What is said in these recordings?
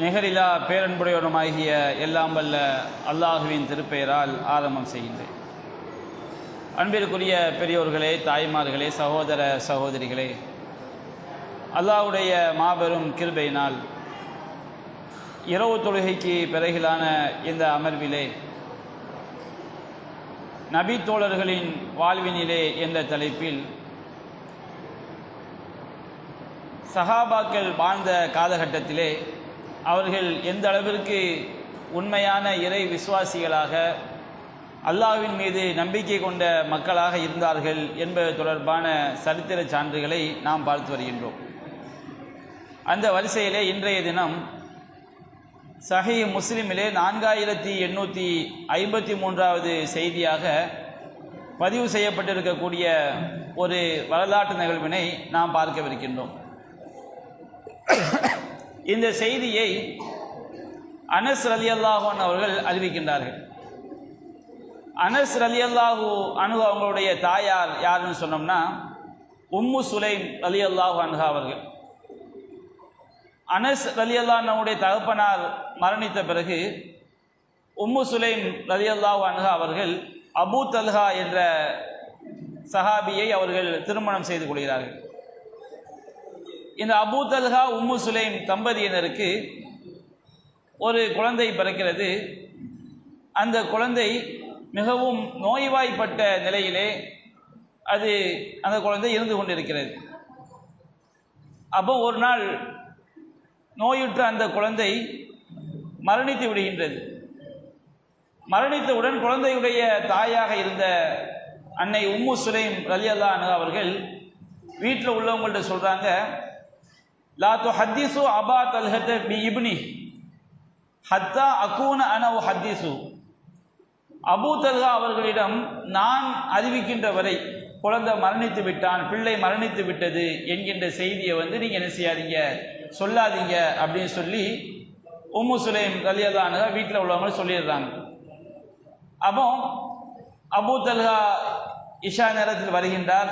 நிகரிலா பேரன்புடையவனுமாகிய எல்லாம் வல்ல அல்லாஹுவின் திருப்பெயரால் ஆரம்பம் செய்கின்றேன். அன்பிற்குரிய பெரியோர்களே தாய்மார்களே சகோதர சகோதரிகளே அல்லாஹுடைய மாபெரும் கிருபையினால் இரவு தொழுகைக்கு பிறகிலான இந்த அமர்விலே நபி தோழர்களின் வாழ்வினிலே என்ற தலைப்பில் சஹாபாக்கள் வாழ்ந்த காலகட்டத்திலே அவர்கள் எந்த அளவிற்கு உண்மையான இறை விசுவாசிகளாக அல்லாஹ்வின் மீது நம்பிக்கை கொண்ட மக்களாக இருந்தார்கள் என்பது தொடர்பான சரித்திர சான்றுகளை நாம் பார்த்து வருகின்றோம். அந்த வரிசையிலே இன்றைய தினம் சஹி முஸ்லிமிலே நான்காயிரத்தி எண்ணூற்றி ஐம்பத்தி மூன்றாவது செய்தியாக பதிவு செய்யப்பட்டிருக்கக்கூடிய ஒரு வரலாற்று நிகழ்வினை நாம் பார்க்கவிருக்கின்றோம். இந்த செய்தியை அனஸ் ரலி அல்லாஹன் அவர்கள் அறிவிக்கின்றார்கள். அனஸ் அலி அல்லாஹூ அனு அவங்களுடைய தாயார் யாருன்னு சொன்னோம்னா உம்மு சுலைம் அலி அல்லாஹு அன்ஹா அவர்கள். அனஸ் அலி அல்லாஹனுடைய தகப்பனார் மரணித்த பிறகு உம்மு சுலைம் அலி அல்லாஹு அன்ஹா அவர்கள் அபு தல்ஹா என்ற சஹாபியை அவர்கள் திருமணம் செய்து கொள்கிறார்கள். இந்த அபூ தல்ஹா உம்மு சுலைம் தம்பதியினருக்கு ஒரு குழந்தை பிறக்கிறது. அந்த குழந்தை மிகவும் நோய்வாய்ப்பட்ட நிலையிலே அது அந்த குழந்தை இருந்து கொண்டிருக்கிறது. அப்போ ஒரு நாள் நோயுற்ற அந்த குழந்தை மரணித்து விடுகின்றது. மரணித்தவுடன் குழந்தையுடைய தாயாக இருந்த அன்னை உம்மு சுலைம் ரலியல்லா அவர்கள் வீட்டில் உள்ளவங்கள்ட்ட சொல்கிறாங்க லா து ஹத்தீசு அபா தல்ஹத் பி இப்னி ஹத்தா அக்கூன அனவு ஹத்தீசு அபூ தல்ஹா அவர்களிடம் நான் அறிவிக்கின்ற வரை குழந்தை மரணித்து விட்டான் பிள்ளை மரணித்து விட்டது என்கின்ற செய்தியை வந்து நீங்கள் என்ன செய்யாதீங்க சொல்லாதீங்க அப்படின்னு சொல்லி உம்மு சுலேம் கலியதானுக வீட்டில் உள்ளவங்க சொல்லிடுறாங்க. அப்போ அபூ தல்ஹா இஷா நேரத்தில் வருகின்றார்.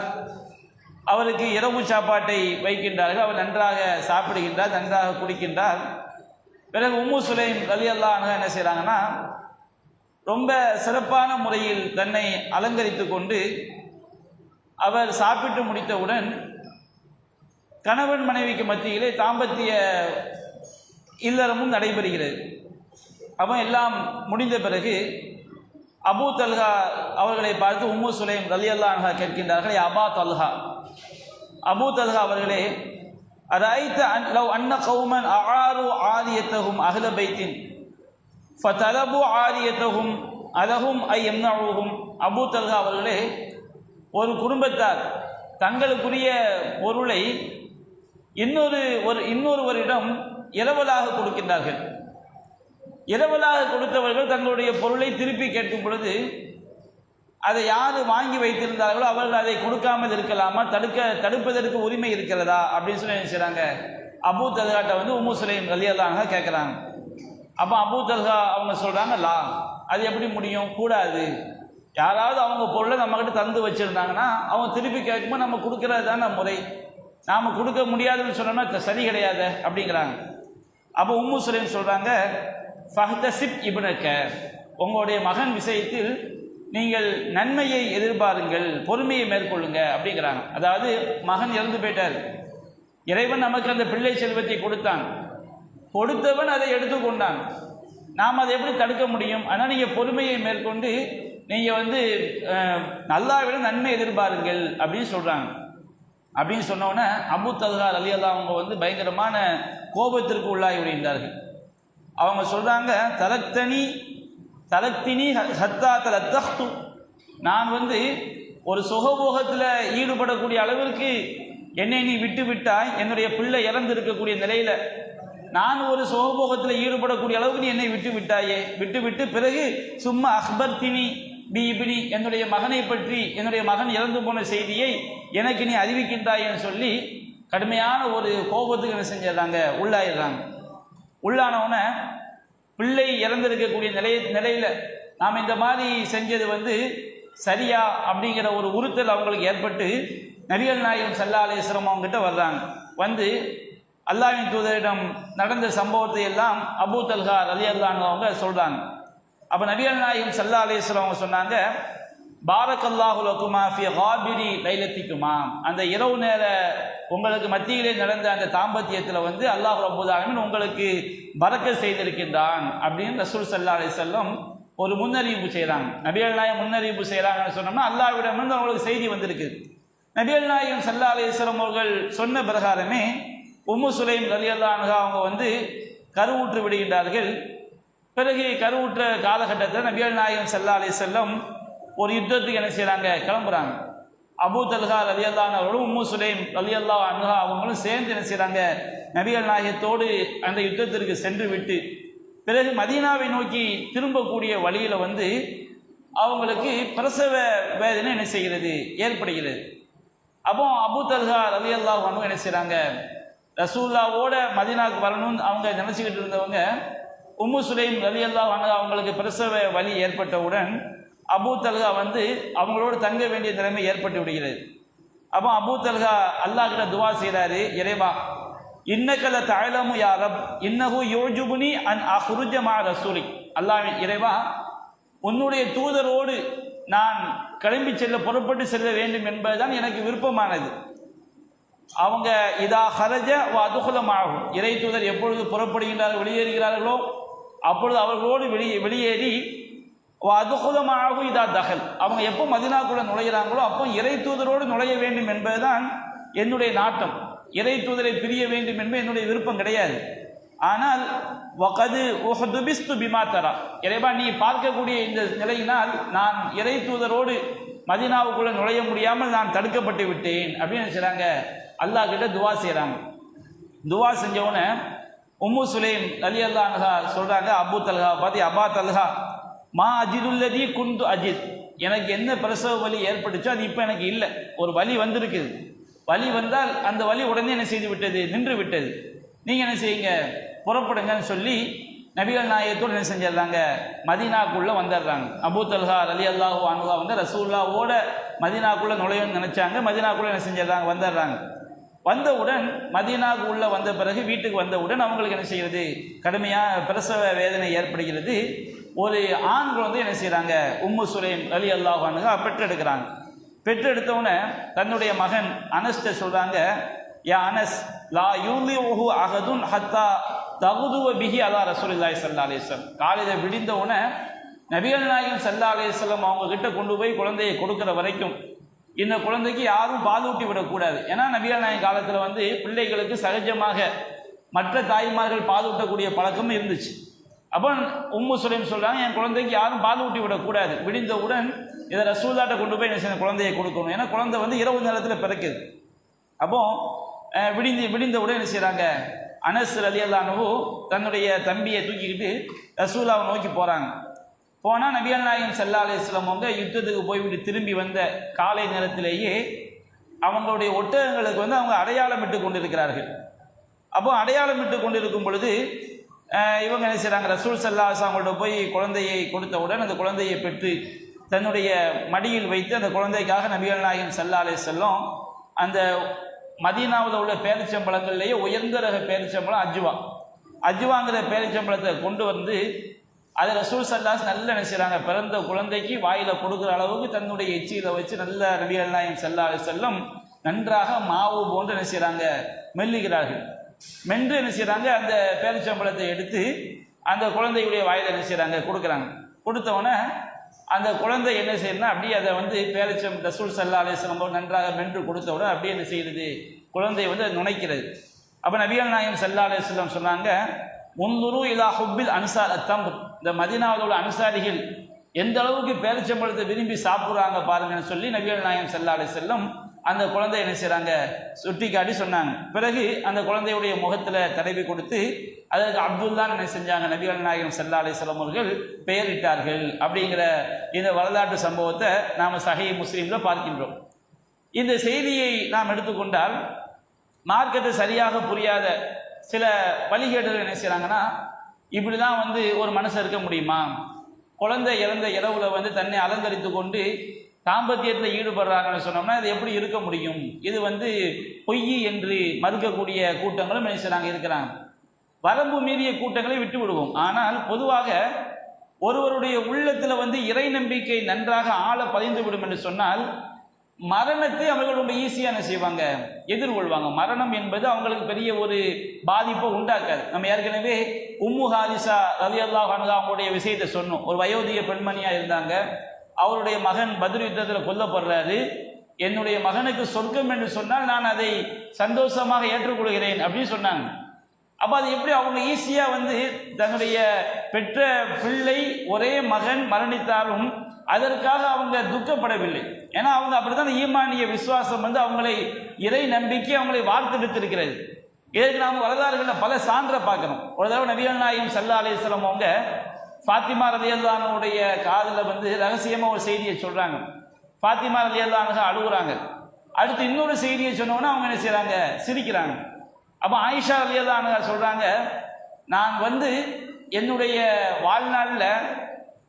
அவருக்கு இரவு சாப்பாட்டை வைக்கின்றார்கள். அவர் நன்றாக சாப்பிடுகின்றார் நன்றாக குடிக்கின்றார். பிறகு உம்மு சுலைம் கலி அல்லாஹ் என்ன செய்கிறாங்கன்னா ரொம்ப சிறப்பான முறையில் தன்னை அலங்கரித்து கொண்டு அவர் சாப்பிட்டு முடித்தவுடன் கணவன் மனைவிக்கு மத்தியிலே தாம்பத்திய இல்லறமும் நடைபெறுகிறது. அவன் எல்லாம் முடிந்த பிறகு அபு தல்ஹா அவர்களை பார்த்து உம்மு சுலைம் ரலி அல்லாஹா கேட்கின்றார்கள் அபா தல்ஹா அபூ தல்ஹா அவர்களே அரைத்த லவ் அன்ன கௌமன் அஆரு ஆரியத்தகும் அகல பைத்தின். ஃபதலபு ஆரியத்தகும் அலகும் ஐ எம்னழுகும் அபூ தல்ஹா அவர்களே ஒரு குடும்பத்தார் தங்களுக்குரிய பொருளை இன்னொரு ஒரு இன்னொருவரிடம் இரவலாக கொடுக்கின்றார்கள். இரவலாக கொடுத்தவர்கள் தங்களுடைய பொருளை திருப்பி கேட்கும் பொழுது அதை யார் வாங்கி வைத்திருந்தார்களோ அவர்கள் அதை கொடுக்காமல் இருக்கலாமா? தடுக்க தடுப்பதற்கு உரிமை இருக்கிறதா? அப்படின்னு சொல்லி என்ன செய்கிறாங்க அபூ தல்காட்ட வந்து உம்மு சுலைம் கலியல்லாங்க கேட்குறாங்க அப்போ அபு தல்கா அவங்க சொல்கிறாங்க லா அது எப்படி முடியும்? கூடாது. யாராவது அவங்க பொருளை நம்மக்கிட்ட தந்து வச்சுருந்தாங்கன்னா அவங்க திருப்பி கேட்கும்போது நம்ம கொடுக்கறது தானே முறை. நாம் கொடுக்க முடியாதுன்னு சொன்னோம்னா சரி கிடையாது அப்படிங்கிறாங்க. அப்போ உம்மு சுலைம் சொல்கிறாங்க ஃபஹ்தசிப் இபுனக்க உங்களுடைய மகன் விஷயத்தில் நீங்கள் நன்மையை எதிர்பாருங்கள் பொறுமையை மேற்கொள்ளுங்க அப்படிங்கிறாங்க. அதாவது மகன் இறந்து போயிட்டார். இறைவன் நமக்கு அந்த பிள்ளை செல்வத்தை கொடுத்தான். கொடுத்தவன் அதை எடுத்துக்கொண்டான். நாம் அதை எப்படி தடுக்க முடியும்? ஆனால் நீங்கள் பொறுமையை மேற்கொண்டு நீங்கள் வந்து நல்லாவிட நன்மை எதிர்பாருங்கள் அப்படின்னு சொல்கிறாங்க அப்படின்னு சொன்னோன்னே அபு தல்கார் அலி அல்லா அவங்க வந்து பயங்கரமான கோபத்திற்கு உள்ளாகி விடுகின்றார்கள். அவங்க சொல்கிறாங்க தரத்தனி தலத்தினி ஹத்தா தலத்தஹ்து. நான் வந்து ஒரு சுகபோகத்தில் ஈடுபடக்கூடிய அளவிற்கு என்னை நீ விட்டு விட்டாய் என்னுடைய பிள்ளை இறந்து இருக்கக்கூடிய நிலையில் நான் ஒரு சுகபோகத்தில் ஈடுபடக்கூடிய அளவுக்கு நீ என்னை விட்டு விட்டாயே. விட்டு விட்டு பிறகு சும்மா அக்பர்தினி பி இபினி என்னுடைய மகனை பற்றி என்னுடைய மகன் இறந்து போன செய்தியை எனக்கு நீ அறிவிக்கின்றாயன்னு சொல்லி கடுமையான ஒரு கோபத்துக்கு என்ன செஞ்சிடறாங்க? உள்ளாயிடுறாங்க. உள்ளானவன பிள்ளை இறந்திருக்கக்கூடிய நிலைய நிலையில் நாம் இந்த மாதிரி செஞ்சது வந்து சரியா அப்படிங்கிற ஒரு உறுத்தல் அவங்களுக்கு ஏற்பட்டு நபிகள் நாயகம் சல்லா அலிஸ்லம் அவங்ககிட்ட வர்றாங்க. வந்து அல்லாவின் தூதரிடம் நடந்த சம்பவத்தை எல்லாம் அபூ தல்கா அலி அல்லான்னு அவங்க சொல்கிறாங்க அப்போ நபிகள் நாயகம் சல்லா அவங்க சொன்னாங்க பாரக்கல்லாஹு லக்குமா ஃபி ஹாபிரி லைலத்திக்குமா அந்த இரவு நேர உங்களுக்கு மத்தியிலே நடந்த அந்த தாம்பத்தியத்தில் வந்து அல்லாஹ் ரபுல் உங்களுக்கு பறக்க செய்திருக்கின்றான் அப்படின்னு ரசூல் சல்லா அலி செல்லம் ஒரு முன்னறிவிப்பு செய்கிறாங்க நபிகள் நாயகம் முன்னறிவிப்பு செய்கிறாங்கன்னு சொன்னோம்னா அல்லாவிடமிருந்து அவங்களுக்கு செய்தி வந்திருக்கு. நபிகள் நாயகம் சல்லா அலிஸ்லம் அவர்கள் சொன்ன பிரகாரமே உம்மு சுலைம் ரலி அல்லாஹா அவங்க வந்து கருவுற்று விடுகின்றார்கள். பிறகு கருவுற்ற காலகட்டத்தில் நபிகள் நாயகம் சல்லா அலி செல்லம் ஒரு யுத்தத்துக்கு என்ன செய்கிறாங்க கிளம்புறாங்க. அபு தல்ஹா ரலி அல்லான் அவர்களும் உம்மு சுலைம் ரலி அல்லா அன்ஹா அவங்களும் சேர்ந்து என்ன செய்கிறாங்க நபிகள் நாயகத்தோடு அந்த யுத்தத்திற்கு சென்று விட்டு பிறகு மதீனாவை நோக்கி திரும்பக்கூடிய வழியில் வந்து அவங்களுக்கு பிரசவ வேதனை என்ன செய்கிறது? ஏற்படுகிறது. அப்போ அபு தல்ஹா ரலி அல்லாஹ் அனு என்ன செய்கிறாங்க ரசூல்லாவோட மதீனாவுக்கு வரணும்னு அவங்க நினச்சிக்கிட்டு இருந்தவங்க உம்மு சுலைம் ரலி அல்லாஹ் அவங்களுக்கு பிரசவ வலி ஏற்பட்டவுடன் அபூ தல்கா வந்து அவங்களோட தங்க வேண்டிய நிலைமை ஏற்பட்டு விடுகிறது. அப்போ அபூ தல்கா அல்லாஹ் கிட்ட துவா செய்கிறாரு இறைவா இன்னக்கல தாயலமு யாரப் இன்னகு யோஜுபுனி அன் அஹுருஜமா ரசூலி அல்லாஹ் இறைவா உன்னுடைய தூதரோடு நான் கிளம்பி செல்ல புறப்பட்டு செல்ல வேண்டும் என்பதுதான் எனக்கு விருப்பமானது. அவங்க இதா ஹரஜ அதுகுலமாகும் இறை தூதர் எப்பொழுது புறப்படுகின்றார்கள் வெளியேறுகிறார்களோ அப்பொழுது அவர்களோடு வெளியே வெளியேறி அதுகுதமாகவும் இதா தகல் அவங்க எப்போ மதினாக்குள்ள நுழைகிறாங்களோ அப்போ இறை தூதரோடு நுழைய வேண்டும் என்பதுதான் என்னுடைய நாட்டம். இறை தூதரை பிரிய வேண்டும் என்பது என்னுடைய விருப்பம் கிடையாது. ஆனால் வகது உஹதுபிஸ்து பிமா தரா. இறைவா நீ பார்க்கக்கூடிய இந்த நிலையினால் நான் இறை தூதரோடு மதினாவுக்குள்ள நுழைய முடியாமல் நான் தடுக்கப்பட்டு விட்டேன் அப்படின்னு செய்கிறாங்க அல்லாஹ் கிட்ட துவா செய்கிறாங்க துவா செஞ்சவுடனே உம்மு சுலேம் அலி அல்லா சொல்கிறாங்க அபு தல்ஹா பார்த்து அபா தல்ஹா. மா அஜிதுல்லதி குந்து அஜித். எனக்கு என்ன பிரசவ வலி ஏற்பட்டுச்சோ அது இப்போ எனக்கு இல்லை. ஒரு வலி வந்திருக்குது. வலி வந்தால் அந்த வலி உடனே என்ன செய்து விட்டது? நின்று விட்டது. நீங்கள் என்ன செய்யுங்க? புறப்படுங்கன்னு சொல்லி நபிகள் நாயகத்தோடு என்ன செஞ்சிடுறாங்க? மதீனாக்குள்ளே வந்துடுறாங்க. அபூ தல்ஹா அலி அல்லாஹூ அனுகா வந்து ரசூல்லாவோட மதீனாக்குள்ளே நுழையணும்னு நினச்சாங்க. மதினாக்குள்ளே என்ன செஞ்சிடுறாங்க? வந்துடுறாங்க. வந்தவுடன் மதீனாவுக்கு உள்ளே வந்த பிறகு வீட்டுக்கு வந்தவுடன் அவங்களுக்கு என்ன செய்கிறது கடுமையாக பிரசவ வேதனை ஏற்படுகிறது. ஒரு ஆண் குழந்தை என்ன செய்கிறாங்க உம்மு சுரேன் அலி அல்லாஹ் பெற்றெடுக்கிறாங்க. பெற்றெடுத்தவுடனே தன்னுடைய மகன் அனஸ்ட சொல்கிறாங்க யா அனஸ் லா யூலி ஓஹு அகதுன் ஹத்தா தகுதுவ பிஹி அல்லா ரசூலில்லாய் சல்லா அலிஸ்லம் காலையில் விடிந்தவுடனே நபிகள் நாயகன் சல்லா அலிஸ்லம் அவங்க கிட்ட கொண்டு போய் குழந்தையை கொடுக்குற வரைக்கும் இந்த குழந்தைக்கு யாரும் பாலூட்டி விடக்கூடாது. ஏன்னா நபிகள் நாயன் காலத்தில் வந்து பிள்ளைகளுக்கு சகஜமாக மற்ற தாய்மார்கள் பாலூட்டக்கூடிய பழக்கமும் இருந்துச்சு. அப்போ உம்மு சுலைம் சொல்கிறாங்க என் குழந்தைக்கு யாரும் பாலூட்டி ஊட்டி விடக்கூடாது. விடிந்தவுடன் இதை ரசூல்லாட்ட கொண்டு போய் என்ன செய்ய குழந்தையை கொடுக்கணும். ஏன்னா குழந்தை வந்து இரவு நேரத்தில் பிறக்குது. அப்போ விடிந்து விடிந்தவுடன் என்ன செய்கிறாங்க அனஸ் அலி அல்லானவு தன்னுடைய தம்பியை தூக்கிக்கிட்டு ரசூலாவை நோக்கி போகிறாங்க போனால் நபியல் நாயகம் சல்லா அலிஸ்லாம் அவங்க யுத்தத்துக்கு போய்விட்டு திரும்பி வந்த காலை நேரத்திலேயே அவங்களுடைய ஒட்டகங்களுக்கு வந்து அவங்க அடையாளமிட்டு கொண்டிருக்கிறார்கள். அப்போ அடையாளமிட்டு கொண்டிருக்கும் பொழுது இவங்க என்ன செய்கிறாங்க ரசூல் சல்லாஸ் அவங்கள்ட்ட போய் குழந்தையை கொடுத்தவுடன் அந்த குழந்தையை பெற்று தன்னுடைய மடியில் வைத்து அந்த குழந்தைக்காக நபிகள் நாயகம் சல்லா அலி செல்லம் அந்த மதீனாவில் உள்ள பேரிச்சம்பழங்கள்லேயே உயர்ந்த ரக பேரிச்சம்பழம் அஜ்வா. அஜ்வாங்கிற பேரிச்சம்பழத்தை கொண்டு வந்து அதை ரசூல் சல்லாஸ் நல்ல என்ன பிறந்த குழந்தைக்கு வாயில கொடுக்குற அளவுக்கு தன்னுடைய எச்சியில வச்சு நல்ல நபிகள் நாயகம் சல்லா செல்லம் நன்றாக மாவு போன்று என்ன செய்கிறாங்க மெல்லுகிறார்கள் மென்று என்ன செய்கிறாங்க அந்த பேரிச்சம்பழத்தை எடுத்து அந்த குழந்தையுடைய வாயில என்ன செய்கிறாங்க கொடுக்குறாங்க. கொடுத்தவொடனே அந்த குழந்தை என்ன செய்யணும்னா அப்படியே அதை வந்து பேரிச்சம் ரசூல் சல்லா அலிஸ்லாம் நன்றாக மென்று கொடுத்தவுடன் அப்படியே என்ன செய்யுது? குழந்தை வந்து அது நுணைக்கிறது. அப்போ நபிகள் நாயம் சல்லா அலிஸ்லாம் சொன்னாங்க முன்னுரு இலா ஹுப்பில் அன்சார் அத்தம்பு இந்த மதினாவில் உள்ள அனுசாரிகள் எந்த அளவுக்கு பேரிச்சம்பழத்தை விரும்பி சாப்பிட்றாங்க பாருங்கன்னு சொல்லி நபிகள் நாயம் செல்லாடை செல்லும் அந்த குழந்தை என்ன செய்கிறாங்க சுட்டி காட்டி சொன்னாங்க. பிறகு அந்த குழந்தையுடைய முகத்தில் தடவி கொடுத்து அதற்கு அப்துல்லான்னு என்ன செஞ்சாங்க? நபிகள் நாயகம் செல்லாலை அலிஸ்லாம் அவர்கள் பெயரிட்டார்கள் அப்படிங்கிற இந்த வரலாற்று சம்பவத்தை நாம் சஹி முஸ்லீமில் பார்க்கின்றோம். இந்த செய்தியை நாம் எடுத்துக்கொண்டால் மார்க்கத்தை சரியாக புரியாத சில வழிகேடுகள் என்ன செய்கிறாங்கன்னா இப்படி தான் வந்து ஒரு மனசை இருக்க முடியுமா? குழந்தை இறந்த இரவுல வந்து தன்னை அலங்கரித்து கொண்டு தாம்பத்தியத்தில் ஈடுபடுறாங்கன்னு சொன்னோம்னா இது எப்படி இருக்க முடியும்? இது வந்து பொய் என்று மறுக்கக்கூடிய கூட்டங்களும் என்ன இருக்கிறாங்க. வரம்பு மீறிய கூட்டங்களை விட்டு விடுவோம். ஆனால் பொதுவாக ஒருவருடைய உள்ளத்தில் வந்து இறை நம்பிக்கை நன்றாக ஆழ பதிந்து விடும் என்று சொன்னால் மரணத்தை அவர்கள் ரொம்ப ஈஸியாக என்ன செய்வாங்க? எதிர்கொள்வாங்க. மரணம் என்பது அவங்களுக்கு பெரிய ஒரு பாதிப்பை உண்டாக்காது. நம்ம ஏற்கனவே உம்மு ஹாரிசா ரவி அல்லாஹ் அவங்களுடைய விஷயத்தை சொன்னோம். ஒரு வயோதிக பெண்மணியாக இருந்தாங்க. அவருடைய மகன் பதில் யுத்தத்தில் கொல்லப்படுறாரு. என்னுடைய மகனுக்கு சொர்க்கம் என்று சொன்னால் நான் அதை சந்தோஷமாக ஏற்றுக்கொள்கிறேன் அப்படின்னு சொன்னாங்க. அப்போ அது எப்படி அவங்க ஈஸியாக வந்து தன்னுடைய பெற்ற பிள்ளை ஒரே மகன் மரணித்தாலும் அதற்காக அவங்க துக்கப்படவில்லை. ஏன்னா அவங்க அப்படித்தான் ஈமானிய விசுவாசம் வந்து அவங்களை இறை நம்பிக்கை அவங்களை வார்த்தெடுத்திருக்கிறது. இதற்கு நாம் வரலாறுகளில் பல சான்றை பார்க்குறோம் ஒரு தடவை நபிகள் நாயகம் சல்லா அலிஸ்லாம் அவங்க ஃபாத்திமா ரலியல்லானுடைய காதில் வந்து ரகசியமாக ஒரு செய்தியை சொல்கிறாங்க ஃபாத்திமா ரலியல்லானுக அழுகுறாங்க. அடுத்து இன்னொரு செய்தியை சொன்னோன்னா அவங்க என்ன செய்கிறாங்க சிரிக்கிறாங்க. அப்போ ஆயிஷா ரலியல்லானுக சொல்கிறாங்க நான் வந்து என்னுடைய வாழ்நாளில்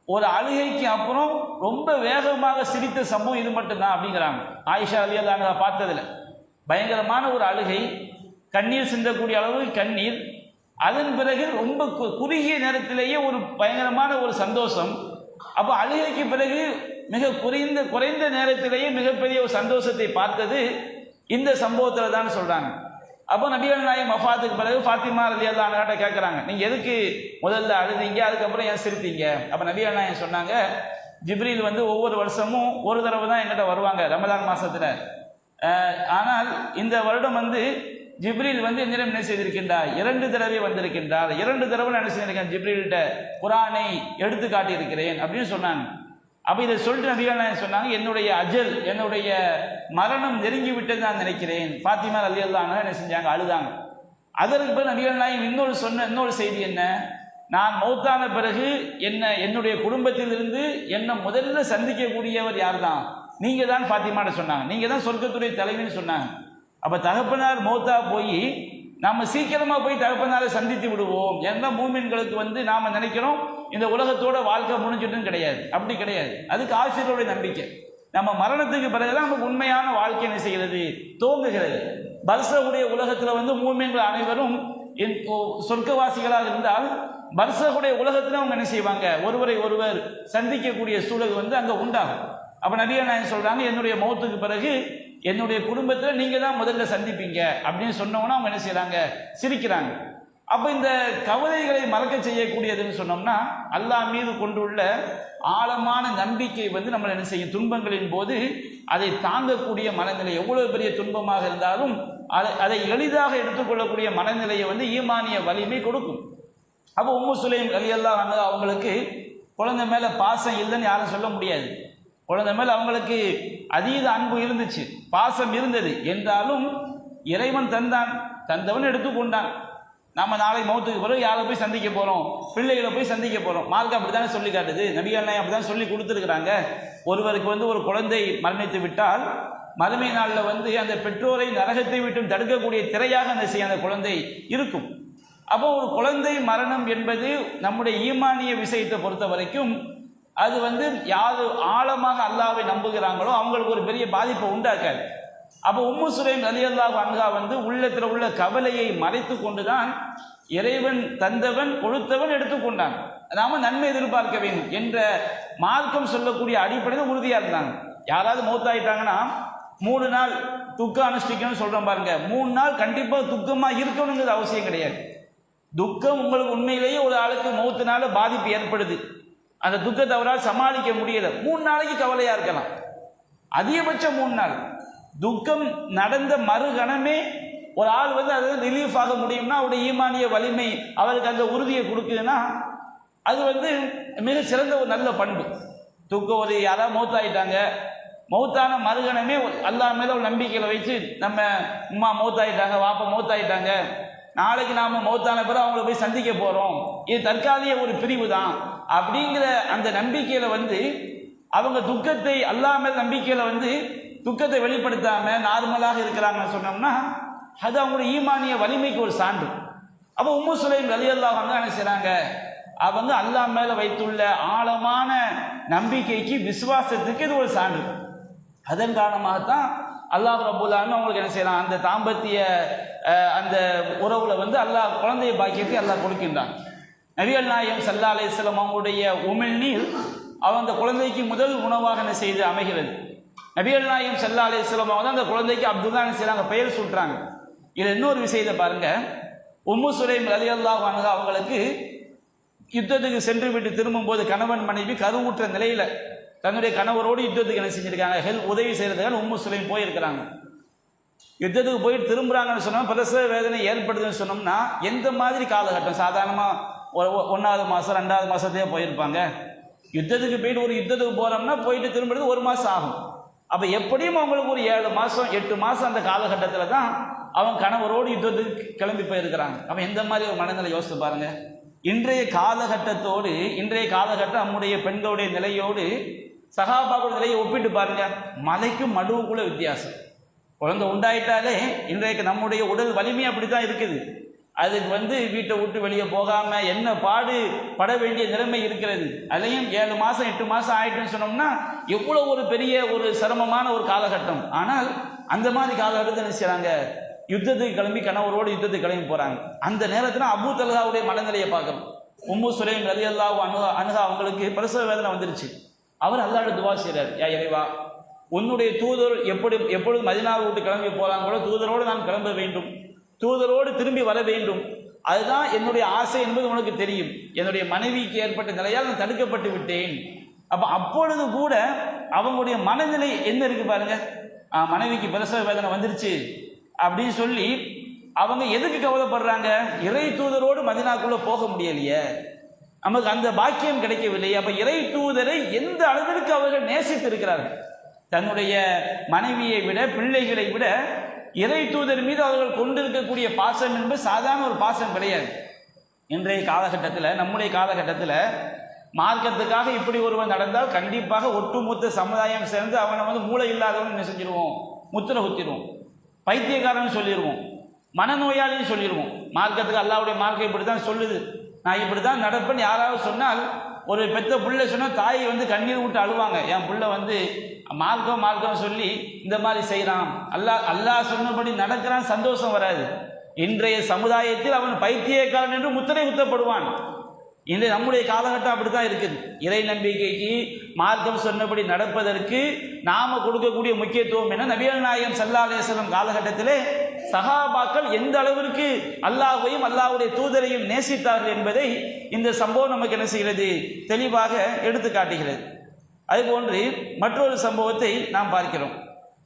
ஒரு அழுகைக்கு அப்புறம் ரொம்ப வேகமாக சிரித்த சம்பவம் இது மட்டும்தான் அப்படிங்கிறாங்க. ஆயிஷா ரலியல்லானுக பார்த்ததில்ல. பயங்கரமான ஒரு அழுகை கண்ணீர் சிந்தக்கூடிய அளவுக்கு கண்ணீர் அதன் பிறகு ரொம்ப கு- குறுகிய நேரத்திலேயே ஒரு பயங்கரமான ஒரு சந்தோஷம். அப்போ அழுகைக்கு பிறகு மிக குறைந்த குறைந்த நேரத்திலேயே மிகப்பெரிய ஒரு சந்தோஷத்தை பார்த்தது இந்த சம்பவத்தில் தான் சொல்கிறாங்க அப்போ நபிகள் நாயகம் மஃபாத்துக்கு பிறகு ஃபாத்திமா ரலி அல்லாஹ்ட்ட கேட்குறாங்க நீங்கள் எதுக்கு முதல்ல அழுதீங்க? அதுக்கப்புறம் ஏன் சிரித்தீங்க? அப்போ நபிகள் நாயகம் சொன்னாங்க ஜிப்ரில் வந்து ஒவ்வொரு வருஷமும் ஒரு தடவை தான் எங்கிட்ட வருவாங்க ரமதான் மாதத்தில் ஆனால் இந்த வருடம் வந்து ஜிப்ரீல் வந்து என்னிடம் என்ன செய்திருக்கின்றார்? இரண்டு தடவை வந்திருக்கின்றார். இரண்டு தடவை நான் என்ன செய்திருக்கேன்? ஜிப்ரீல்கிட்ட குரானை எடுத்து காட்டியிருக்கிறேன் அப்படின்னு சொன்னாங்க. அப்போ இதை சொல்லிட்டு நபிகள் நாயகம் சொன்னாங்க? என்னுடைய அஜல் என்னுடைய மரணம் நெருங்கி விட்டது நான் நினைக்கிறேன். ஃபாத்திமா அலி அல்லாங்க என்ன செஞ்சாங்க? அழுதாங்க. அதற்கு பிறகு நபிகள் நாயகம் இன்னொரு சொன்ன இன்னொரு செய்தி என்ன? நான் மௌத்தான பிறகு என்ன என்னுடைய குடும்பத்திலிருந்து என்னை முதல்ல சந்திக்கக்கூடியவர் யார் தான் நீங்கள் தான் ஃபாத்திமாட்ட சொன்னாங்க. நீங்கள் தான் சொர்க்கத்துடைய தலைவின்னு சொன்னாங்க. அப்போ தகப்பனார் மௌத்தா போய் நாம் சீக்கிரமாக போய் தகப்பனாரை சந்தித்து விடுவோம். எந்த மூமின்களுக்கு வந்து நாம் நினைக்கிறோம் இந்த உலகத்தோட வாழ்க்கை முடிஞ்சிட்டுன்னு கிடையாது. அப்படி கிடையாது. அதுக்கு ஆசிரியருடைய நம்பிக்கை. நம்ம மரணத்துக்கு பிறகுதான் நமக்கு உண்மையான வாழ்க்கை என்ன செய்கிறது? தோங்குகிறது. பர்சகுடைய உலகத்தில் வந்து மூமியங்கள் அனைவரும் என் சொர்க்கவாசிகளாக இருந்தால் பர்சகுடைய உலகத்தில் அவங்க என்ன செய்வாங்க? ஒருவரை ஒருவர் சந்திக்கக்கூடிய சூழல் வந்து அங்கே உண்டாகும். அப்போ நிறைய நான் சொல்கிறாங்க என்னுடைய மௌத்துக்கு பிறகு என்னுடைய குடும்பத்தில் நீங்கள் தான் முதல்ல சந்திப்பீங்க அப்படின்னு சொன்னோம்னா அவங்க என்ன செய்கிறாங்க சிரிக்கிறாங்க. அப்போ இந்த கவலைகளை மறக்க செய்யக்கூடியதுன்னு சொன்னோம்னா அல்லாஹ் மீது கொண்டுள்ள ஆழமான நம்பிக்கை வந்து நம்மளை என்ன செய்யும்? துன்பங்களின் போது அதை தாங்கக்கூடிய மனநிலை எவ்வளோ பெரிய துன்பமாக இருந்தாலும் அதை அதை எளிதாக எடுத்துக்கொள்ளக்கூடிய மனநிலையை வந்து ஈமானிய வலிமை கொடுக்கும். அப்போ உம்மு சுலைம் கலியெல்லாம் அவங்களுக்கு குழந்தை மேலே பாசம் இல்லைன்னு யாரும் சொல்ல முடியாது. குழந்தை மேலே அவங்களுக்கு அதீத அன்பு இருந்துச்சு. பாசம் இருந்தது என்றாலும் இறைவன் தந்தான் தந்தவன் எடுத்துக்கொண்டான் நம்ம நாளை மௌத்துக்கு பிறகு யாரை போய் சந்திக்க போகிறோம் பிள்ளைகளை போய் சந்திக்க போறோம். மார்க் அப்படித்தானே சொல்லி காட்டுது? நபிகள் அப்படி தான் சொல்லி கொடுத்துருக்குறாங்க. ஒருவருக்கு வந்து ஒரு குழந்தை மரணித்து விட்டால் மறுமை நாளில் வந்து அந்த பெற்றோரை நரகத்தை விட்டும் தடுக்கக்கூடிய திரையாக அந்த செய்ய அந்த குழந்தை இருக்கும். அப்போ ஒரு குழந்தை மரணம் என்பது நம்முடைய ஈமானிய விஷயத்தை பொறுத்த வரைக்கும் அது வந்து யாரு ஆழமாக அல்லாவை நம்புகிறாங்களோ அவங்களுக்கு ஒரு பெரிய பாதிப்பை உண்டாக்காது. அப்போ உம்மு சுலைம் அலி அல்லாஹ் அன்ஹா வந்து உள்ளத்தில் உள்ள கவலையை மறைத்து கொண்டுதான் இறைவன் தந்தவன் கொடுத்தவன் எடுத்துக்கொண்டான். நாம நன்மை எதிர்பார்க்க வேண்டும் என்ற மார்க்கம் சொல்லக்கூடிய அடிப்படையில் உறுதியாக இருந்தாங்க. யாராவது மூத்தாயிட்டாங்கன்னா மூணு நாள் துக்கம் அனுஷ்டிக்கணும்னு சொல்கிறோம் பாருங்க. மூணு நாள் கண்டிப்பாக துக்கமாக இருக்கணுங்கிறது அவசியம் கிடையாது. துக்கம் உங்களுக்கு உண்மையிலேயே ஒரு ஆளுக்கு மௌத்தினால பாதிப்பு ஏற்படுது. அந்த துக்கத்தை அவரால் சமாளிக்க முடியல. மூணு நாளைக்கு கவலையா இருக்கலாம். அதிகபட்சம் மூணு நாள். துக்கம் நடந்த மறுகணமே ஒரு ஆள் வந்து அது ரிலீஃப் ஆக முடியும்னா அவருடைய ஈமானிய வலிமை அவருக்கு அந்த உறுதியை கொடுக்குதுன்னா அது வந்து மிக சிறந்த ஒரு நல்ல பண்பு. துக்கம் ஒரு யாராவது மௌத்தாயிட்டாங்க. மௌத்தான மறுகணமே அல்லா மேல ஒரு நம்பிக்கையில வச்சு நம்ம உம்மா மௌத்தாயிட்டாங்க வாப்பா மௌத்தாயிட்டாங்க. நாளைக்கு நாம மௌத்தான பிறகு அவங்கள போய் சந்திக்க போறோம். இது தற்காலிக ஒரு பிரிவு தான் அப்படிங்கிற அந்த நம்பிக்கையில வந்து அவங்க துக்கத்தை அல்லாஹ் மேல் நம்பிக்கையில வந்து துக்கத்தை வெளிப்படுத்தாம நார்மலாக இருக்கிறாங்கன்னு சொன்னோம்னா அது அவங்களுடைய ஈமானிய வலிமைக்கு ஒரு சான்று. அப்போ உம்மு சுலைம் ரலி அல்லாஹ் வந்து என்ன செய்கிறாங்க அவங்க அல்லாஹ் மேலே வைத்துள்ள ஆழமான நம்பிக்கைக்கு விசுவாசத்துக்கு இது ஒரு சான்று. அதன் காரணமாகத்தான் அல்லாஹ் ரபுல்லான்னு அவங்களுக்கு என்ன செய்யலாம் அந்த தாம்பத்திய அந்த உறவுல வந்து அல்லாஹ் குழந்தைய பாக்கியத்தை அல்லாஹ் கொடுக்கின்றான். நபிகள் நாயம் சல்லா அலிஸ்லம் அவங்களுடைய உமிழ்நீர் அவங்க குழந்தைக்கு முதல் உணவாக என்ன செய்து அமைகிறது. நபிகள் நாயம் சல்லா அலிஸ்லம் அவங்க அந்த குழந்தைக்கு அப்துல்லா என்ன பெயர் சொல்கிறாங்க இதில் இன்னொரு விஷயத்தை பாருங்க. உம்மு சுரேம் ரலி அல்லாஹ் அவங்களுக்கு யுத்தத்துக்கு சென்று விட்டு திரும்பும்போது கணவன் மனைவி கருவுற்ற நிலையில் தன்னுடைய கணவரோடு யுத்தத்துக்கு என்ன செஞ்சிருக்காங்க? ஹெல்ப் உதவி செய்கிறதுக்காக உம்மு சுலைம் போயிருக்கிறாங்க. யுத்தத்துக்கு போயிட்டு திரும்புகிறாங்கன்னு சொன்னால் பிரசவ வேதனை ஏற்படுதுன்னு சொன்னோம்னா எந்த மாதிரி காலகட்டம்? சாதாரணமாக ஒன்றாவது மாதம் ரெண்டாவது மாதத்தையே போயிருப்பாங்க. யுத்தத்துக்கு போயிட்டு ஒரு யுத்தத்துக்கு போகிறோம்னா போயிட்டு திரும்புறது ஒரு மாதம் ஆகும். அப்போ எப்படியும் அவங்களுக்கு ஒரு ஏழு மாதம் எட்டு மாதம் அந்த காலகட்டத்தில் தான் அவன் கணவரோடு யுத்தத்துக்கு கிளம்பி போயிருக்கிறாங்க. அவன் எந்த மாதிரி ஒரு மனநிலை யோசித்து பாருங்கள் இன்றைய காலகட்டத்தோடு இன்றைய காலகட்டம் நம்முடைய பெண்களுடைய நிலையோடு சகாபாக்கள் நிலையை ஒப்பிட்டு பாருங்க. மலைக்கும் மடுவுக்குள்ள வித்தியாசம். குழந்தை உண்டாயிட்டாலே இன்றைக்கு நம்முடைய உடல் வலிமை அப்படி தான் இருக்குது. அதுக்கு வந்து வீட்டை விட்டு வெளியே போகாமல் என்ன பாடு பட வேண்டிய நிலைமை இருக்கிறது. அதையும் ஏழு மாதம் எட்டு மாதம் ஆயிட்டுன்னு சொன்னோம்னா எவ்வளோ ஒரு பெரிய ஒரு சிரமமான ஒரு காலகட்டம். ஆனால் அந்த மாதிரி காலகட்டத்தை என்ன செய்கிறாங்க யுத்தத்துக்கு கிளம்பி கணவரோடு யுத்தத்துக்கு கிளம்பி போகிறாங்க அந்த நேரத்தில் அபூ தலகாவுடைய மனநிலையை பார்க்குறோம் உம்மு சுரேன் ரலி அல்லாஹ் அணுகா அணுகா அவங்களுக்கு பிரசவ வேதனை வந்துருச்சு. அவர் அல்லாட துவா செய்கிறார் யா இறைவா உன்னுடைய தூதர் எப்படி எப்பொழுது மதினாவை விட்டு கிளம்பி போகிறாங்களோ தூதரோடு நான் கிளம்ப வேண்டும். தூதரோடு திரும்பி வர வேண்டும். அதுதான் என்னுடைய ஆசை என்பது உனக்கு தெரியும். என்னுடைய மனைவிக்கு ஏற்பட்ட நிலையால் நான் தடுக்கப்பட்டு விட்டேன். அப்போ அப்பொழுது கூட அவங்களுடைய மனநிலை என்ன இருக்கு பாருங்க. மனைவிக்கு பிரசவ வேதனை வந்துருச்சு அப்படின்னு சொல்லி அவங்க எதுக்கு கவலைப்படுறாங்க? இறை தூதரோடு மதினாக்குள்ள போக முடியலையே. நமக்கு அந்த பாக்கியம் கிடைக்கவில்லை. அப்ப இறை தூதரை எந்த அளவிற்கு அவர்கள் நேசித்து இருக்கிறார்கள் தன்னுடைய மனைவியை விட பிள்ளைகளை விட இறை தூதர் மீது அவர்கள் கொண்டிருக்கக்கூடிய பாசம் என்பது சாதாரண ஒரு பாசம் கிடையாது. இன்றைய காலகட்டத்தில் நம்முடைய காலகட்டத்தில் மார்க்கத்துக்காக இப்படி ஒருவன் நடந்தால் கண்டிப்பாக ஒட்டுமொத்த சமுதாயம் சேர்ந்து அவனை வந்து மூளை இல்லாதவன் என்ன செஞ்சிருவோம்? முத்திர குத்திடுவோம் பைத்தியக்காரன் சொல்லிடுவோம் மனநோயாளின்னு சொல்லிடுவோம் மார்க்கத்துக்கு அல்லாவுடைய மார்க்கம் இப்படி தான் சொல்லுது. நான் இப்படி தான் நடப்பேன்னு யாராவது சொன்னால் ஒரு பெத்த பிள்ளை சொன்னால் தாயை வந்து கண்ணீர் விட்டு அழுவாங்க. என் பிள்ளை வந்து மார்க்கம் மார்க்கம் சொல்லி இந்த மாதிரி செய்கிறான் அல்லா அல்லாஹ் சொன்னபடி நடக்கிறான் சந்தோஷம் வராது. இன்றைய சமுதாயத்தில் அவன் பைத்தியக்காரன் என்று முத்திரை குத்தப்படுவான். இன்றைய நம்முடைய காலகட்டம் அப்படி தான் இருக்குது. இறை நம்பிக்கைக்கு மார்க்கம் சொன்னபடி நடப்பதற்கு நாம கொடுக்கக்கூடிய முக்கியத்துவம் என்ன? நபியல் நாயகம் சல்லா காலகட்டத்திலே சஹாபாக்கள் எந்த அளவிற்கு அல்லாஹையும் அல்லாஹுடைய தூதரையும் நேசித்தார்கள் என்பதை இந்த சம்பவம் நமக்கு என்ன செய்கிறது? தெளிவாக எடுத்து காட்டுகிறது. அதுபோன்று மற்றொரு சம்பவத்தை நாம் பார்க்கிறோம்.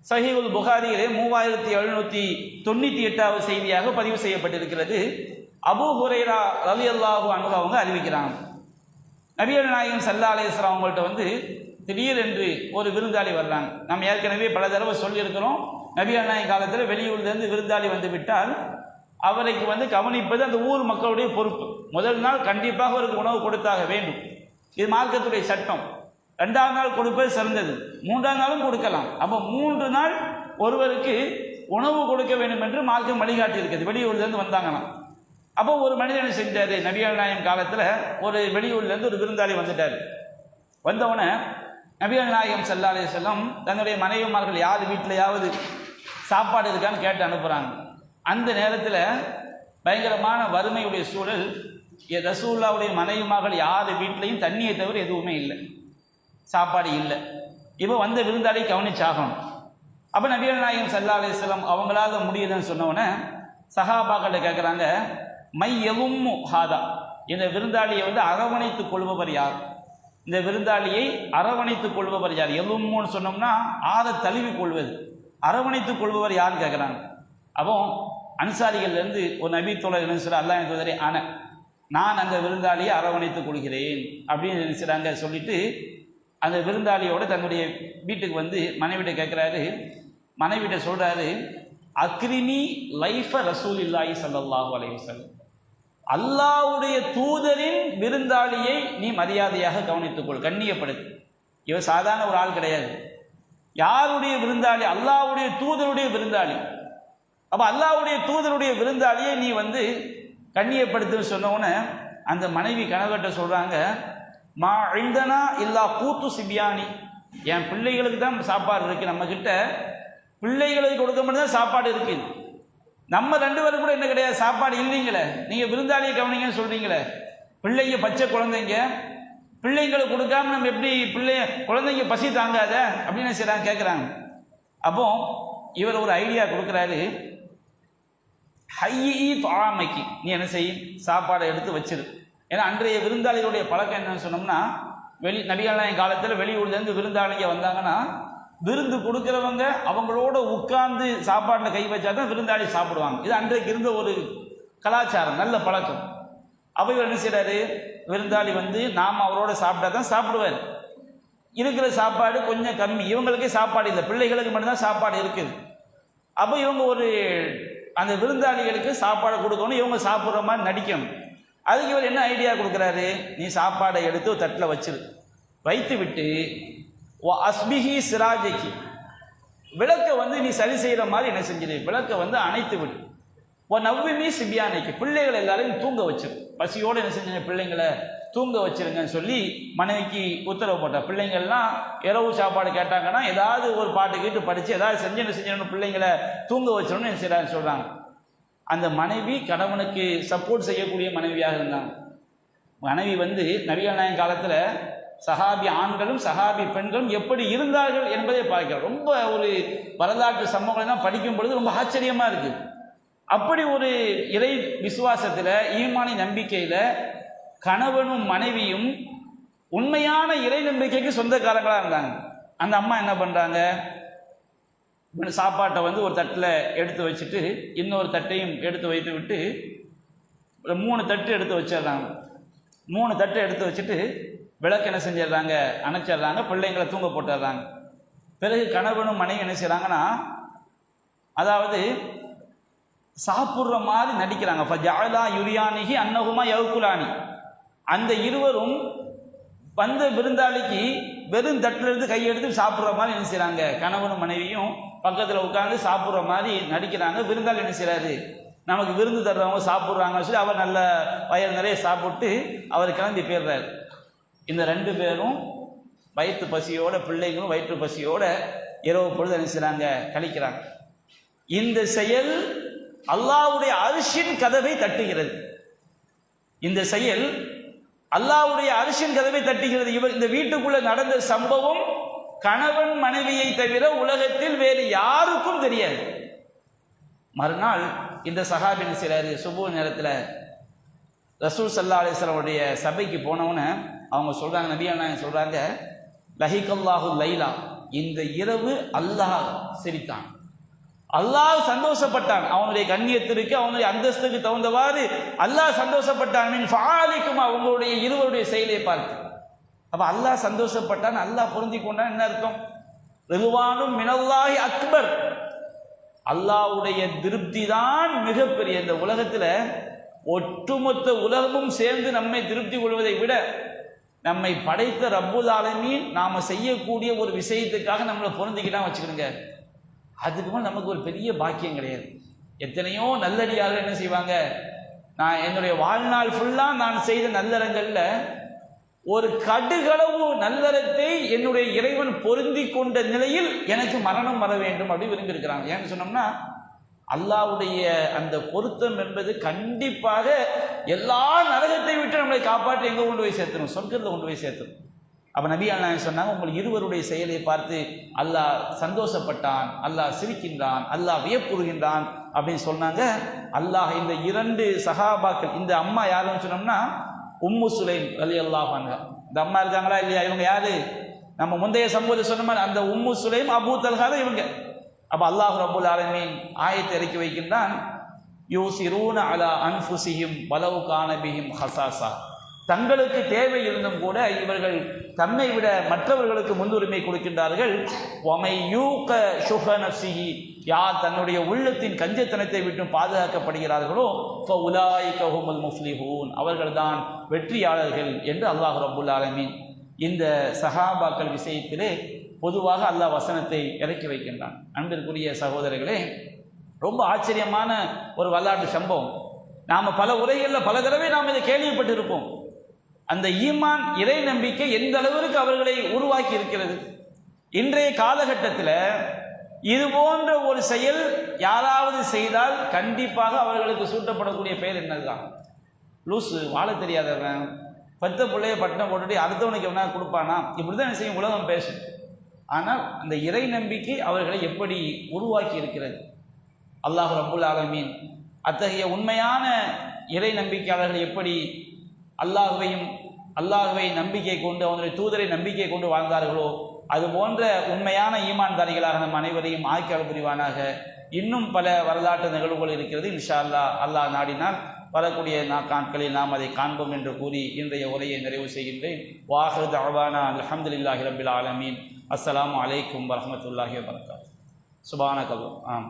சஹீவுல் புகாரியிலே மூவாயிரத்தி எழுநூற்றி தொண்ணூற்றி எட்டாவது செய்தியாக பதிவு செய்யப்பட்டிருக்கிறது. அபு ஹுரைரா ரவி அல்லாஹு அன்ஹு அவங்க அறிவிக்கிறாங்க. நபிகள் நாயகம் சல்லா அலேஸ்வரம் அவங்கள்ட்ட வந்து திடீரென்று ஒரு விருந்தாளி வர்றாங்க. நம்ம ஏற்கனவே பல தடவை சொல்லியிருக்கிறோம். நபிகள் நாயகம் காலத்தில் வெளியூர்லேருந்து விருந்தாளி வந்து விட்டால் அவருக்கு வந்து கவனிப்பது அந்த ஊர் மக்களுடைய பொறுப்பு. முதல் நாள் கண்டிப்பாக அவருக்கு உணவு கொடுத்தாக வேண்டும். இது மார்க்கத்துடைய சட்டம். ரெண்டாவது நாள் கொடுப்பது சிறந்தது. மூன்றாம் நாளும் கொடுக்கலாம். அப்போ மூன்று நாள் ஒருவருக்கு உணவு கொடுக்க வேண்டும் என்று மார்க்கம் வழிகாட்டி இருக்குது வெளியூர்லேருந்து வந்தாங்கன்னா. அப்போ ஒரு மனிதன் செஞ்சார் செஞ்சாரு நபிகள் காலத்தில் ஒரு வெளியூர்லேருந்து ஒரு விருந்தாளி வந்துட்டார். வந்தவுடனே நபிகள் நாயகம் சல்லா செல்லம் தன்னுடைய மனைவிமார்கள் யார் வீட்டிலையாவது சாப்பாடு இருக்கான்னு கேட்டு அனுப்புகிறாங்க அந்த நேரத்தில் பயங்கரமான வறுமையுடைய சூழல் ரசூல்லாவுடைய மனைவி மனைவிமார்கள் யார் வீட்லையும் தண்ணியை தவிர எதுவுமே இல்லை. சாப்பாடு இல்லை. இப்போ வந்த விருந்தாளி கவனிச்சாகணும். அப்போ நபிகள் நாயகம் சல்லா அலிஸ்லாம் அவங்களால முடியுதுன்னு சொன்னவொடனே சஹாபாக்கிட்ட கேட்குறாங்க மை எவும் ஹாதா. இந்த விருந்தாளியை வந்து அரவணைத்துக் கொள்பவர் யார்? இந்த விருந்தாளியை அரவணைத்துக் கொள்பவர் யார்? எலும்முன்னு சொன்னோம்னா ஆற தழுவி கொள்வது. அரவணைத்துக் கொள்பவர் யாருன்னு கேட்குறாங்க அப்போ அன்சாரிகள்லேருந்து ஒரு நபி தோழர் என்ன சொல்ல என் தோதரே ஆன நான் அந்த விருந்தாளியை அரவணைத்துக் கொள்கிறேன் அப்படின்னு நினைச்சாங்க சொல்லிட்டு அந்த விருந்தாளியோட தன்னுடைய வீட்டுக்கு வந்து மனைவிட்ட கேட்குறாரு மனைவிட்ட சொல்கிறாரு அக்ரிமி லைஃப ரசூல் இல்லாஹி சல்லாஹூ அலைவசல்லம் அல்லாவுடைய தூதரின் விருந்தாளியை நீ மரியாதையாக கவனித்துக்கொள் கண்ணியப்படுத்து. இவர் சாதாரண ஒரு ஆள் கிடையாது. யாருடைய விருந்தாளி? அல்லாவுடைய தூதருடைய விருந்தாளி. அப்போ அல்லாவுடைய தூதருடைய விருந்தாளியை நீ வந்து கண்ணியப்படுத்துன்னு சொன்ன அந்த மனைவி கணவர்கிட்ட சொல்கிறாங்க மா இந்தனா இல்லா கூத்து சிபியானி. என் பிள்ளைகளுக்கு தான் சாப்பாடு இருக்குது நம்மக்கிட்ட பிள்ளைகளுக்கு கொடுக்க மட்டும்தான் சாப்பாடு இருக்குது நம்ம ரெண்டு பேரும் கூட என்ன கிடையாது சாப்பாடு இல்லைங்களே. நீங்கள் விருந்தாளியை கவனிங்கன்னு சொல்கிறீங்களே பிள்ளைங்க பச்சை குழந்தைங்க பிள்ளைங்களுக்கு கொடுக்காம நம்ம எப்படி பிள்ளை குழந்தைங்க பசி தாங்காத? அப்படின்னு செய்கிறாங்க கேட்குறாங்க அப்போ இவர் ஒரு ஐடியா கொடுக்குறாரு. ஹையி தொழாமைக்கு நீ என்ன செய்ய சாப்பாடை எடுத்து வச்சிரு. ஏன்னா அன்றைய விருந்தாளிகளுடைய பழக்கம் என்னன்னு சொன்னோம்னா வெளி நபிகள்நாயகம் காலத்தில் வெளியூர்லேருந்து விருந்தாளிங்க வந்தாங்கன்னா விருந்து கொடுக்குறவங்க அவங்களோட உட்கார்ந்து சாப்பாட்டில் கை வச்சா தான் விருந்தாளி சாப்பிடுவாங்க. இது அன்றைக்கு இருந்த ஒரு கலாச்சாரம் நல்ல பழக்கம். அப்போ இவர் என்ன செய்கிறாரு விருந்தாளி வந்து நாம் அவரோட சாப்பிட்டா தான் சாப்பிடுவார். இருக்கிற சாப்பாடு கொஞ்சம் கம்மி. இவங்களுக்கே சாப்பாடு இல்லை. பிள்ளைகளுக்கு மட்டும்தான் சாப்பாடு இருக்குது. அப்போ இவங்க ஒரு அந்த விருந்தாளிகளுக்கு சாப்பாடு கொடுக்கணும். இவங்க சாப்பிட்ற மாதிரி நடிக்கணும். அதுக்கு இவர் என்ன ஐடியா கொடுக்குறாரு? நீ சாப்பாடை எடுத்து தட்டில் வச்சிரு. வைத்து விட்டு "வ அஸ்பிஹி சிராஜைக்கு. விளக்கை வந்து நீ சரி செய்கிற மாதிரி என்ன செஞ்சிரு? விளக்கை வந்து அணைத்து விடு. ஓ நவ்விமி சிபியானைக்கு பிள்ளைகள் எல்லாரையும் தூங்க வச்சிரு. பசியோடு என்ன செஞ்ச பிள்ளைங்களை? தூங்க வச்சிருங்கன்னு சொல்லி மனைவிக்கு உத்தரவு போட்டா பிள்ளைங்கள்லாம் இரவு சாப்பாடு கேட்டாங்கன்னா ஏதாவது ஒரு பாட்டு கேட்டு படித்து ஏதாவது செஞ்சு என்ன செஞ்சணும் பிள்ளைங்களை தூங்க வச்சிடணும்னு என்ன செய்றாங்க சொல்கிறாங்க அந்த மனைவி கணவனுக்கு சப்போர்ட் செய்யக்கூடிய மனைவியாக இருந்தாங்க. மனைவி வந்து நவீன காலத்தில் சஹாபி ஆண்களும் சஹாபி பெண்களும் எப்படி இருந்தார்கள் என்பதை பார்க்கிறோம் ரொம்ப ஒரு வரலாற்று சம்பவங்கள்லாம் படிக்கும் பொழுது ரொம்ப ஆச்சரியமாக இருக்குது அப்படி ஒரு இறை விசுவாசத்தில் ஈமானி நம்பிக்கையில் கணவனும் மனைவியும் உண்மையான இறை நம்பிக்கைக்கு சொந்தக்காரங்களாக இருந்தாங்க. அந்த அம்மா என்ன பண்ணுறாங்க சாப்பாட்டை வந்து ஒரு தட்டில் எடுத்து வச்சுட்டு இன்னொரு தட்டையும் எடுத்து வைத்து விட்டு ஒரு மூணு தட்டு எடுத்து வச்சிடுறாங்க. மூணு தட்டு எடுத்து வச்சுட்டு விளக்கு என்ன செஞ்சிடுறாங்க? அணைச்சிடுறாங்க. பிள்ளைங்களை தூங்க போட்டுடுறாங்க. பிறகு கணவனும் மனைவி என்ன செய்கிறாங்கன்னா அதாவது சாப்பிட்ற மாதிரி நடிக்கிறாங்க. ஃபஜாலா யுரியானிகி அன்னகுமா யவுக்குலானி அந்த இருவரும் வந்த விருந்தாளிக்கு வெறும் தட்டுல இருந்து கையெடுத்து சாப்பிட்ற மாதிரி என்ன செய்கிறாங்க கணவனும் மனைவியும் பக்கத்தில் உட்காந்து சாப்பிட்ற மாதிரி நடிக்கிறாங்க. விருந்தாளி என்ன செய்கிறாரு நமக்கு விருந்து தர்றவங்க சாப்பிட்றாங்கன்னு சொல்லி அவர் நல்ல வயல் நிறைய சாப்பிட்டு அவர் கிளம்பி போயிடுறாரு. இந்த ரெண்டு பேரும் வயிற்று பசியோட பிள்ளைங்களும் வயிற்று பசியோட இரவு பொழுது என்ன செய்கிறாங்க கழிக்கிறாங்க. இந்த செயல் அல்லாவுடைய அரிசின் கதவை தட்டுகிறது. இந்த செயல் அல்லாவுடைய அரிசின் கதவை தட்டுகிறது. இவர் இந்த வீட்டுக்குள்ள நடந்த சம்பவம் கணவன் மனைவியை தவிர உலகத்தில் வேறு யாருக்கும் தெரியாது. மறுநாள் இந்த சகாபின் சிலர் சுபு நேரத்தில் ரசூல் சல்லா அலிஸ்லாமுடைய சபைக்கு போனவுன்னு அவங்க சொல்றாங்க நபி அண்ணா சொல்றாங்க லஹிகல்லாஹு லைலா. இந்த இரவு அல்லாஹ் சிரித்தான். அல்லாஹ் சந்தோஷப்பட்டான். அவனுடைய கண்ணியத்திற்கு அவனுடைய அந்தஸ்துக்கு தகுந்தவாறு அல்லாஹ் சந்தோஷப்பட்டான். மீன் ஃபாலிக்கும் அவங்களுடைய இருவருடைய செயலை பார்த்து. அப்போ அல்லாஹ் சந்தோஷப்பட்டான் அல்லாஹ் பொருந்தி கொண்டான் என்ன அர்த்தம்? ரிதுவானும் மினல்லாஹி அக்பர். அல்லாஹ்வுடைய திருப்தி தான் மிகப்பெரிய. இந்த உலகத்தில் ஒட்டுமொத்த உலகமும் சேர்ந்து நம்மை திருப்தி கொள்வதை விட நம்மை படைத்த ரப்புல் ஆலமீன் நாம் செய்யக்கூடிய ஒரு விஷயத்துக்காக நம்மளை பொருந்திக்கிட்டான் வச்சுக்கணுங்க. அதுக்கு மேலே நமக்கு ஒரு பெரிய பாக்கியம் கிடையாது. எத்தனையோ நல்லடியார்கள் என்ன செய்வாங்க? நான் என்னுடைய வாழ்நாள் ஃபுல்லாக நான் செய்த நல்லறங்களில் ஒரு கடுகளவு நல்லறத்தை என்னுடைய இறைவன் பொருந்தி கொண்ட நிலையில் எனக்கு மரணம் வர வேண்டும் அப்படி விரும்பியிருக்கிறாங்க. ஏன்னு சொன்னோம்னா அல்லாவுடைய அந்த பொருத்தம் என்பது கண்டிப்பாக எல்லா நரகத்தை விட்டு நம்மளை காப்பாற்றி எங்கே கொண்டு போய் சேர்த்தணும் சொர்க்கத்தில் கொண்டு போய் சேர்த்துணும் அப்போ நபி அல்லா சொன்னாங்க? உங்கள் இருவருடைய செயலை பார்த்து அல்லாஹ் சந்தோஷப்பட்டான் அல்லாஹ் சிரிக்கின்றான் அல்லாஹ் வியப்புறுகின்றான் அப்படின்னு சொன்னாங்க. அல்லாஹ் இந்த இரண்டு சஹாபாக்கள் இந்த அம்மா யாருன்னு சொன்னோம்னா உம்மு சுலைம் அலி அல்லாஹ் இந்த அம்மா இருக்காங்களா இல்லையா? இவங்க யாரு? நம்ம முந்தைய சம்பவத்தை சொன்ன மாதிரி அந்த உம்மு சுலைம் அபூ தல்ஹா இவங்க. அப்போ அல்லாஹ் ரபுல் ஆலமீன் ஆயத்தை இறக்கி வைக்கின்றான். யூசிரூன அலா அன்ஃபுசிஹிம் வலவு காணபியும் ஹசாசா. தங்களுக்கு தேவை இருந்தும் கூட இவர்கள் தன்னை விட மற்றவர்களுக்கு முன்னுரிமை கொடுக்கின்றார்கள். யார் தன்னுடைய உள்ளத்தின் கஞ்சத்தனத்தை விட்டு பாதுகாக்கப்படுகிறார்களோ உலாய் கஹுமுல் முஃப்லிஹூன். அவர்கள்தான் வெற்றியாளர்கள் என்று அல்லாஹ் ரபுல் ஆலமீன் இந்த சஹாபாக்கள் விஷயத்திலே பொதுவாக அல்லாஹ் வசனத்தை இறக்கி வைக்கின்றான். அன்பிற்குரிய சகோதரர்களே ரொம்ப ஆச்சரியமான ஒரு வரலாற்று சம்பவம். நாம் பல உரைகளில் பல தடவை நாம் இதை கேள்விப்பட்டிருப்போம். அந்த ஈமான் இறை நம்பிக்கை எந்த அளவிற்கு அவர்களை உருவாக்கி இருக்கிறது இன்றைய காலகட்டத்தில் இது போன்ற ஒரு செயல் யாராவது செய்தால் கண்டிப்பாக அவர்களுக்கு சூட்டப்படக்கூடிய பெயர் என்னதுதான்? லூசு வாழ தெரியாதவன் பத்த பிள்ளைய பட்டினம் போட்டுட்டு அடுத்தவனுக்கு எவனா கொடுப்பானா? இப்படி தான் செய்யும்? உலகம் பேசும். ஆனால் அந்த இறை நம்பிக்கை அவர்களை எப்படி உருவாக்கி இருக்கிறது அல்லாஹ் ரபுல் ஆலமீன் அத்தகைய உண்மையான இறை நம்பிக்கையாளர்கள் எப்படி அல்லாஹுவையும் அல்லாஹுவை நம்பிக்கை கொண்டு அவனுடைய தூதரை நம்பிக்கை கொண்டு வாழ்ந்தார்களோ அது போன்ற உண்மையான ஈமான்தாரிகளாக நம் அனைவரையும் ஆக்கியால் புரிவானாக. இன்னும் பல வரலாற்று நிகழ்வுகள் இருக்கிறது இன்ஷா அல்லா அல்லாஹ் நாடினால் வரக்கூடிய நா நாட்களில் நாம் அதை காண்போம் என்று கூறி இன்றைய உரையை நிறைவு செய்கின்றேன். வாஹத் அவானா அலமதுல்லாஹி ரபில் ஆலமீன். அஸ்லாம் அலைக்கும் வரமத்துல்லாஹி வரகாத் சுபான கபு ஆம்.